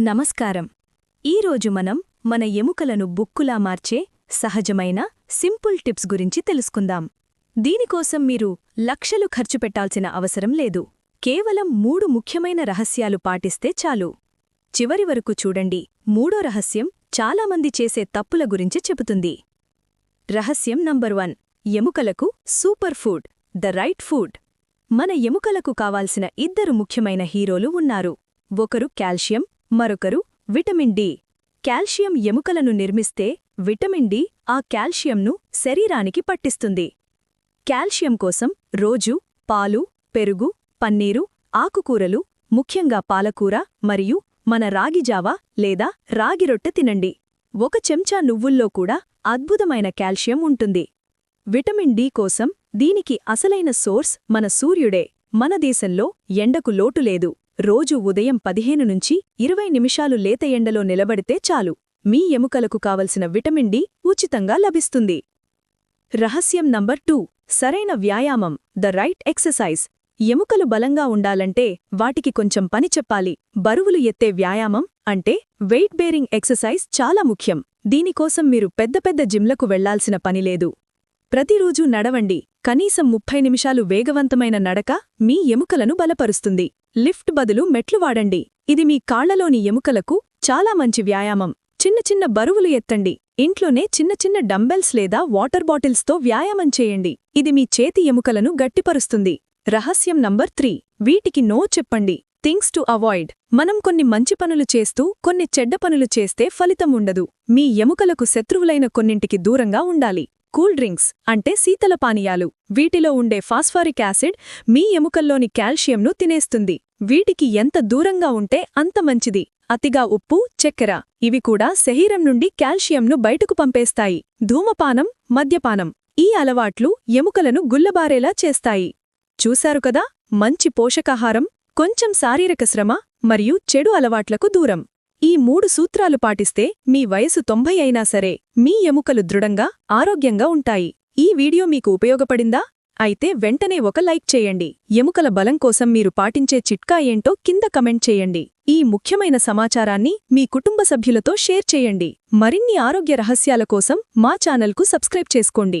నమస్కారం. ఈరోజు మనం మన ఎముకలను బుక్కులా మార్చే సహజమైన సింపుల్ టిప్స్ గురించి తెలుసుకుందాం. దీనికోసం మీరు లక్షలు ఖర్చు పెట్టాల్సిన అవసరం లేదు. కేవలం మూడు ముఖ్యమైన రహస్యాలు పాటిస్తే చాలు. చివరి వరకు చూడండి. మూడో రహస్యం చాలామంది చేసే తప్పుల గురించి చెబుతుంది. రహస్యం నంబర్ వన్. ఎముకలకు super food the right food. మన ఎముకలకు కావాల్సిన ఇద్దరు ముఖ్యమైన హీరోలు ఉన్నారు. ఒకరు కాల్షియం మరొకరు విటమిన్ డి. కాల్షియం ఎముకలను నిర్మిస్తే విటమిన్ డి ఆ కాల్షియంను శరీరానికి పట్టిస్తుంది. కాల్షియం కోసం రోజు పాలు పెరుగు పన్నీరు ఆకుకూరలు ముఖ్యంగా పాలకూర మరియు మన రాగిజావా లేదా రాగిరొట్టె తినండి. ఒక చెంచా నువ్వుల్లో కూడా అద్భుతమైన కాల్షియం ఉంటుంది. విటమిన్ డి కోసం దీనికి అసలైన సోర్స్ మన సూర్యుడే. మన దేశంలో ఎండకు లోటు లేదు. రోజు ఉదయం పదిహేను నుంచి ఇరవై నిమిషాలు లేత ఎండలో నిలబడితే చాలు. మీ ఎముకలకు కావలసిన విటమిన్ డి ఉచితంగా లభిస్తుంది. రహస్యం నంబర్ టూ. సరైన వ్యాయామం. The right exercise. ఎముకలు బలంగా ఉండాలంటే వాటికి కొంచెం పని చెప్పాలి. బరువులు ఎత్తే వ్యాయామం అంటే వెయిట్ బేరింగ్ ఎక్సర్సైజ్ చాలా ముఖ్యం. దీనికోసం మీరు పెద్ద పెద్ద జిమ్లకు వెళ్ళాల్సిన పనిలేదు ప్రతిరోజూ నడవండి. కనీసం ముప్పై నిమిషాలు వేగవంతమైన నడక మీ ఎముకలను బలపరుస్తుంది. లిఫ్ట్ బదులు మెట్లు వాడండి. ఇది మీ కాళ్ళలోని ఎముకలకు చాలా మంచి వ్యాయామం. చిన్న చిన్న బరువులు ఎత్తండి. ఇంట్లోనే చిన్న చిన్న డంబెల్స్ లేదా వాటర్ బాటిల్స్తో వ్యాయామం చేయండి. ఇది మీ చేతి ఎముకలను గట్టిపరుస్తుంది. రహస్యం నంబర్ త్రీ. వీటికి నో చెప్పండి. Things to avoid. మనం కొన్ని మంచి పనులు చేస్తూ కొన్ని చెడ్డ పనులు చేస్తే ఫలితం ఉండదు. మీ ఎముకలకు శత్రువులైన కొన్నింటికి దూరంగా ఉండాలి. కూల్ డ్రింక్స్ అంటే శీతల పానీయాలు. వీటిలో ఉండే ఫాస్ఫారిక్ యాసిడ్ మీ ఎముకల్లోని కాల్షియంను తినేస్తుంది. వీటికి ఎంత దూరంగా ఉంటే అంత మంచిది. అతిగా ఉప్పు చక్కెర ఇవి కూడా శరీరం నుండి కాల్షియంను బయటకు పంపేస్తాయి. ధూమపానం మద్యపానం ఈ అలవాట్లు ఎముకలను గుల్లబారేలా చేస్తాయి. చూశారు కదా? మంచి పోషకాహారం కొంచెం శారీరక శ్రమ మరియు చెడు అలవాట్లకు దూరం. ఈ మూడు సూత్రాలు పాటిస్తే మీ వయసు తొంభై అయినా సరే మీ ఎముకలు దృఢంగా ఆరోగ్యంగా ఉంటాయి. ఈ వీడియో మీకు ఉపయోగపడిందా? అయితే వెంటనే ఒక లైక్ చేయండి. ఎముకల బలం కోసం మీరు పాటించే చిట్కా ఏంటో కింద కమెంట్ చేయండి. ఈ ముఖ్యమైన సమాచారాన్ని మీ కుటుంబ సభ్యులతో షేర్ చేయండి. మరిన్ని ఆరోగ్య రహస్యాల కోసం మా ఛానల్కు సబ్స్క్రైబ్ చేసుకోండి.